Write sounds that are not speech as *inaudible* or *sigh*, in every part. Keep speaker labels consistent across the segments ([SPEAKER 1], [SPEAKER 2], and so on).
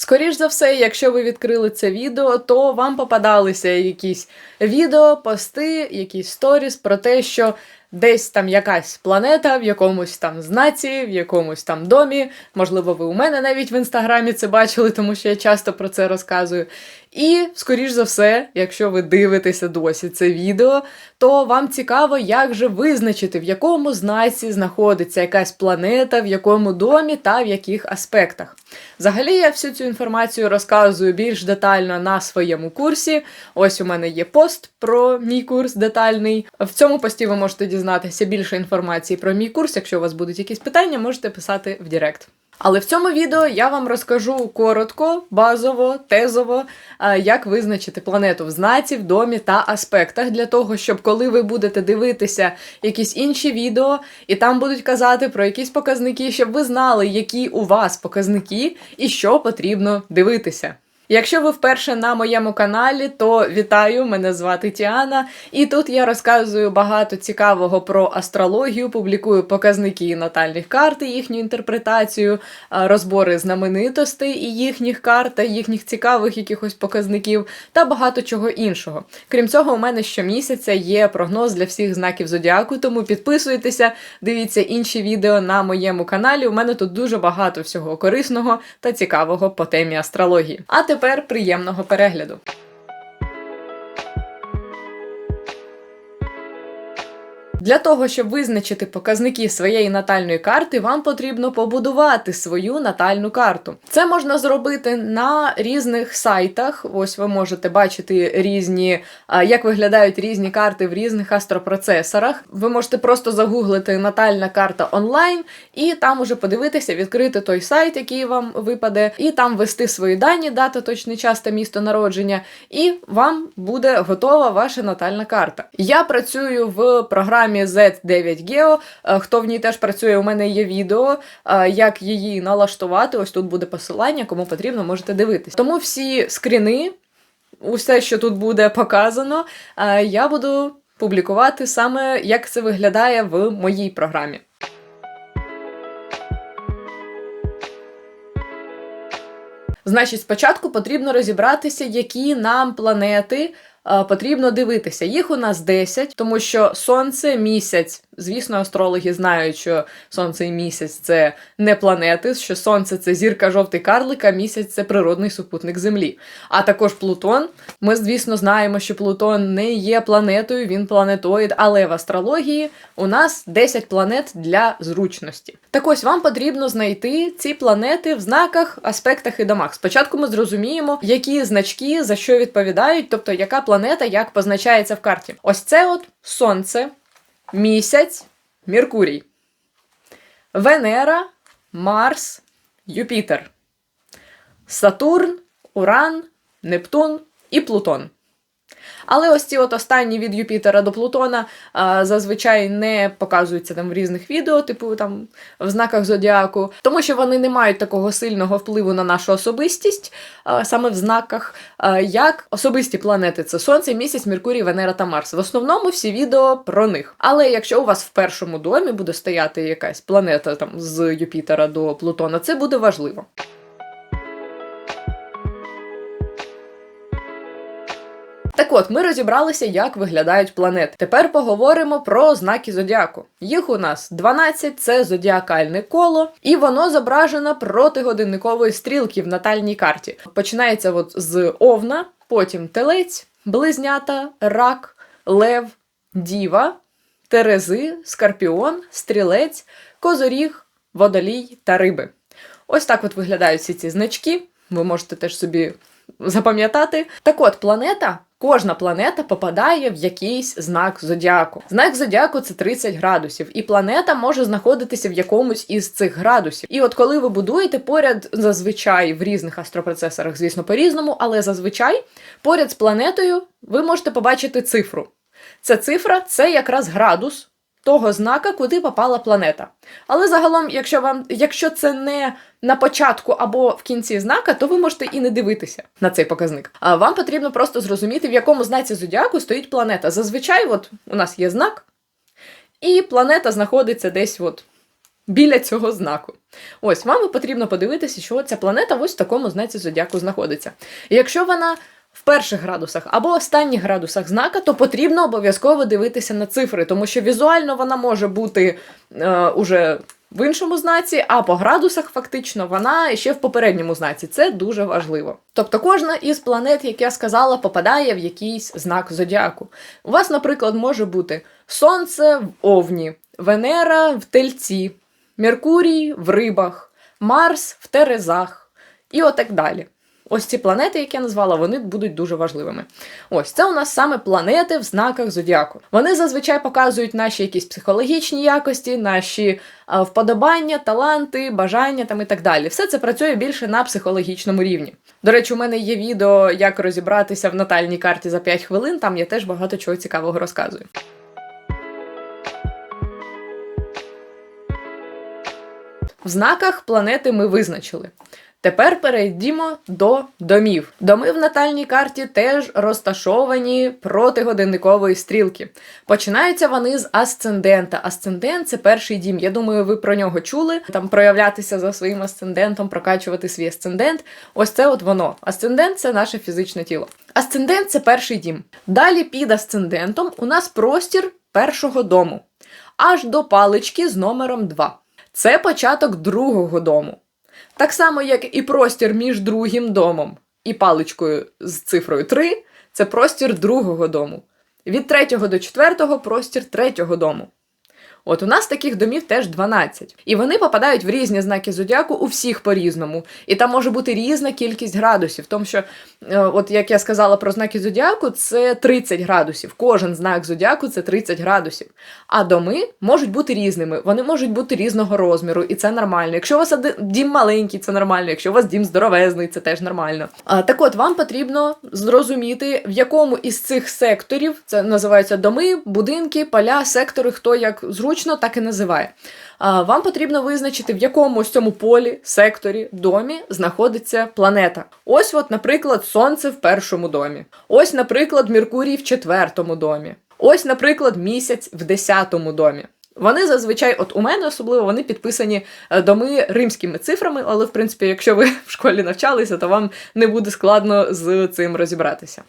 [SPEAKER 1] Скоріш за все, якщо ви відкрили це відео, то вам попадалися якісь відео, пости, якісь сторіс про те, що десь там якась планета в якомусь там знаці, в якомусь там домі. Можливо, ви у мене навіть в інстаграмі це бачили, тому що я часто про це розказую. І, скоріш за все, якщо ви дивитеся досі це відео, то вам цікаво, як же визначити, в якому знаці знаходиться якась планета, в якому домі та в яких аспектах. Взагалі, я всю цю інформацію розказую більш детально на своєму курсі. Ось у мене є пост про мій курс детальний. В цьому пості ви можете дізнатися більше інформації про мій курс. Якщо у вас будуть якісь питання, можете писати в Директ. Але в цьому відео я вам розкажу коротко, базово, тезово, як визначити планету в знаці, в домі та аспектах для того, щоб коли ви будете дивитися якісь інші відео, і там будуть казати про якісь показники, щоб ви знали, які у вас показники і що потрібно дивитися. Якщо ви вперше на моєму каналі, то вітаю, мене звати Тіана, і тут я розказую багато цікавого про астрологію, публікую показники натальних карт їхню інтерпретацію, розбори знаменитостей і їхніх карт та їхніх цікавих якихось показників та багато чого іншого. Крім цього, у мене щомісяця є прогноз для всіх знаків зодіаку, тому підписуйтеся, дивіться інші відео на моєму каналі. У мене тут дуже багато всього корисного та цікавого по темі астрології. А тепер приємного перегляду. Для того, щоб визначити показники своєї натальної карти, вам потрібно побудувати свою натальну карту. Це можна зробити на різних сайтах. Ось ви можете бачити різні, як виглядають різні карти в різних астропроцесорах. Ви можете просто загуглити натальна карта онлайн, і там уже подивитися, відкрити той сайт, який вам випаде, і там ввести свої дані, дата, точний час та місто народження, і вам буде готова ваша натальна карта. Я працюю в програмі Z9 Geo. Хто в ній теж працює, у мене є відео, е, як її налаштувати. Ось тут буде посилання, кому потрібно, можете дивитись. Тому всі скріни, усе, що тут буде показано, е, я буду публікувати саме як це виглядає в моїй програмі. Значить, спочатку потрібно розібратися, які нам планети потрібно дивитися. Їх у нас 10, тому що Сонце, місяць. Звісно, астрологи знають, що Сонце і місяць це не планети, що Сонце це зірка жовтий карлик, а місяць це природний супутник Землі. А також Плутон. Ми, звісно, знаємо, що Плутон не є планетою, він планетоїд, але в астрології у нас 10 планет для зручності. Так ось вам потрібно знайти ці планети в знаках, аспектах і домах. Спочатку ми зрозуміємо, які значки за що відповідають, тобто яка планета як позначається в карті. Ось це от Сонце, Місяць, Меркурій, Венера, Марс, Юпітер, Сатурн, Уран, Нептун і Плутон. Але ось ці от останні від Юпітера до Плутона а, зазвичай не показуються там в різних відео, типу там в знаках зодіаку, тому що вони не мають такого сильного впливу на нашу особистість, а, саме в знаках, а, як особисті планети це Сонце, Місяць, Меркурій, Венера та Марс. В основному всі відео про них. Але якщо у вас в першому домі буде стояти якась планета там з Юпітера до Плутона, це буде важливо. Так от, ми розібралися, як виглядають планети. Тепер поговоримо про знаки зодіаку. Їх у нас 12, це зодіакальне коло, і воно зображено проти годинникової стрілки в натальній карті. Починається от з овна, потім телець, близнята, рак, лев, діва, терези, скорпіон, стрілець, козоріг, водолій та риби. Ось так от виглядають всі ці значки. Ви можете теж собі запам'ятати. Так от, планета, кожна планета попадає в якийсь знак зодіаку. Знак зодіаку це 30 градусів, і планета може знаходитися в якомусь із цих градусів. І от коли ви будуєте поряд, зазвичай в різних астропроцесорах, звісно, по-різному, але зазвичай поряд з планетою ви можете побачити цифру. Ця цифра це якраз градус того знака, куди попала планета. Але загалом, якщо вам, якщо це не на початку або в кінці знака, то ви можете і не дивитися на цей показник. А вам потрібно просто зрозуміти, в якому знаці зодіаку стоїть планета. Зазвичай, от у нас є знак, і планета знаходиться десь от біля цього знаку. Ось вам потрібно подивитися, що ця планета ось в такому знаці зодіаку знаходиться. І якщо вона в перших градусах або останніх градусах знака, то потрібно обов'язково дивитися на цифри, тому що візуально вона може бути е, уже в іншому знаці, а по градусах фактично вона ще в попередньому знаці. Це дуже важливо. Тобто кожна із планет, як я сказала, попадає в якийсь знак зодіаку. У вас, наприклад, може бути Сонце в Овні, Венера в Тельці, Меркурій в Рибах, Марс в Терезах і отак далі. Ось ці планети, які я назвала, вони будуть дуже важливими. Ось це у нас саме планети в знаках зодіаку. Вони зазвичай показують наші якісь психологічні якості, наші а, вподобання, таланти, бажання там і так далі. Все це працює більше на психологічному рівні. До речі, у мене є відео, як розібратися в натальній карті за 5 хвилин. Там я теж багато чого цікавого розказую. В знаках планети ми визначили. Тепер перейдімо до домів. Доми в натальній карті теж розташовані проти годинникової стрілки. Починаються вони з асцендента. Асцендент це перший дім. Я думаю, ви про нього чули. Там проявлятися за своїм асцендентом, прокачувати свій асцендент. Ось це от воно. Асцендент це наше фізичне тіло. Асцендент це перший дім. Далі під асцендентом у нас простір першого дому, аж до палички з номером 2. Це початок другого дому. Так само, як і простір між другим домом і паличкою з цифрою 3 це простір другого дому. Від третього до четвертого простір третього дому. От у нас таких домів теж 12. І вони попадають в різні знаки зодіаку у всіх по-різному. І там може бути різна кількість градусів. Тому що, е, от як я сказала про знаки зодіаку, це 30 градусів. Кожен знак зодіаку це 30 градусів. А доми можуть бути різними, вони можуть бути різного розміру, і це нормально. Якщо у вас дім маленький, це нормально. Якщо у вас дім здоровезний, це теж нормально. А, так от, вам потрібно зрозуміти, в якому із цих секторів це називаються доми, будинки, поля, сектори, хто як зручно, так і називає. Вам потрібно визначити, в якому з цьому полі, секторі, домі знаходиться планета. Ось, от, наприклад, Сонце в першому домі. Ось, наприклад, Меркурій в четвертому домі. Ось, наприклад, місяць в десятому домі. Вони зазвичай, от у мене особливо, вони підписані е, доми римськими цифрами, але в принципі, якщо ви *laughs* в школі навчалися, то вам не буде складно з цим розібратися.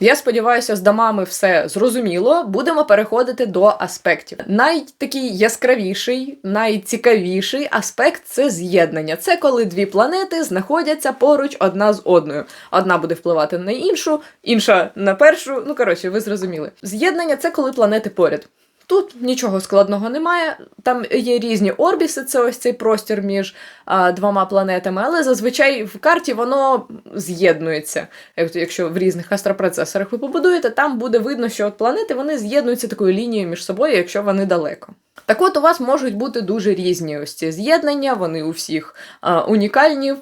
[SPEAKER 1] Я сподіваюся, з домами все зрозуміло. Будемо переходити до аспектів. Найтакий яскравіший, найцікавіший аспект це з'єднання. Це коли дві планети знаходяться поруч одна з одною. Одна буде впливати на іншу, інша на першу. Ну коротше, ви зрозуміли. З'єднання це коли планети поряд. Тут нічого складного немає. Там є різні орбіси, це ось цей простір між а, двома планетами, але зазвичай в карті воно з'єднується. Якщо в різних астропроцесорах ви побудуєте, там буде видно, що от планети вони з'єднуються такою лінією між собою, якщо вони далеко. Так от у вас можуть бути дуже різні ось ці з'єднання, вони у всіх а, унікальні,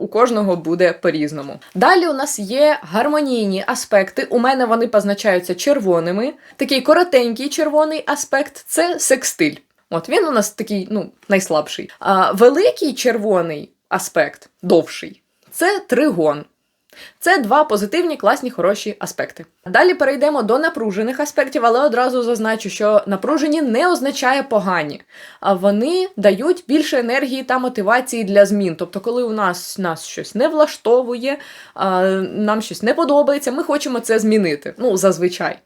[SPEAKER 1] у кожного буде по-різному. Далі у нас є гармонійні аспекти. У мене вони позначаються червоними. Такий коротенький червоний аспект це секстиль. От він у нас такий, ну, найслабший. А великий червоний аспект, довший, це тригон. Це два позитивні, класні, хороші аспекти. Далі перейдемо до напружених аспектів, але одразу зазначу, що напружені не означає погані, а вони дають більше енергії та мотивації для змін. Тобто, коли у нас нас щось не влаштовує, нам щось не подобається, ми хочемо це змінити. Ну, зазвичай.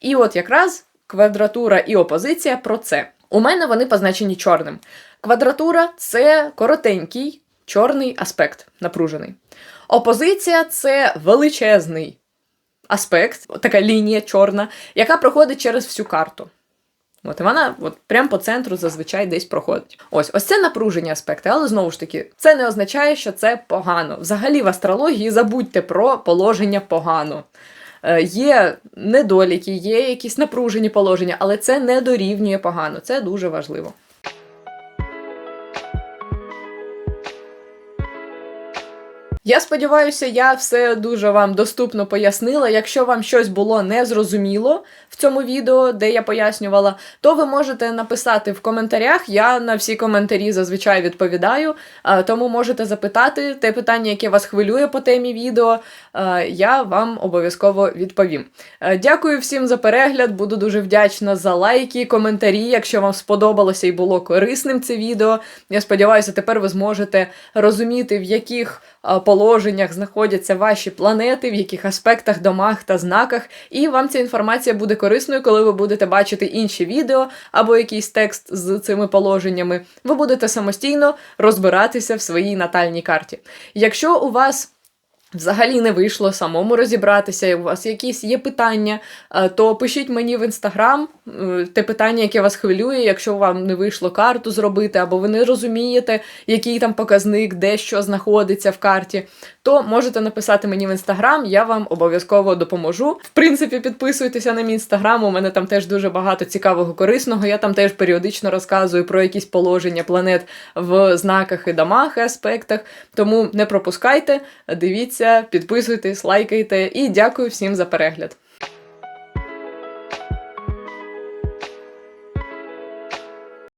[SPEAKER 1] І от якраз квадратура і опозиція про це. У мене вони позначені чорним. Квадратура це коротенький чорний аспект, напружений. Опозиція це величезний аспект, така лінія чорна, яка проходить через всю карту. От і вона от прямо по центру зазвичай десь проходить. Ось ось це напружені аспекти, але знову ж таки, це не означає, що це погано. Взагалі в астрології забудьте про положення погано. Е, є недоліки, є якісь напружені положення, але це не дорівнює погано. Це дуже важливо. Я сподіваюся, я все дуже вам доступно пояснила. Якщо вам щось було незрозуміло в цьому відео, де я пояснювала, то ви можете написати в коментарях. Я на всі коментарі зазвичай відповідаю, тому можете запитати те питання, яке вас хвилює по темі відео. Я вам обов'язково відповім. Дякую всім за перегляд. Буду дуже вдячна за лайки, коментарі, якщо вам сподобалося і було корисним це відео. Я сподіваюся, тепер ви зможете розуміти, в яких положеннях знаходяться ваші планети, в яких аспектах, домах та знаках. І вам ця інформація буде корисною, коли ви будете бачити інші відео або якийсь текст з цими положеннями. Ви будете самостійно розбиратися в своїй натальній карті. Якщо у вас взагалі не вийшло самому розібратися, і у вас якісь є питання, е, то пишіть мені в інстаграм е, те питання, яке вас хвилює, якщо вам не вийшло карту зробити, або ви не розумієте, який там показник, де що знаходиться в карті, то можете написати мені в інстаграм, я вам обов'язково допоможу. В принципі, підписуйтеся на мій інстаграм, у мене там теж дуже багато цікавого корисного. Я там теж періодично розказую про якісь положення планет в знаках і домах і аспектах. Тому не пропускайте, дивіться, підписуйтесь, лайкайте і дякую всім за перегляд.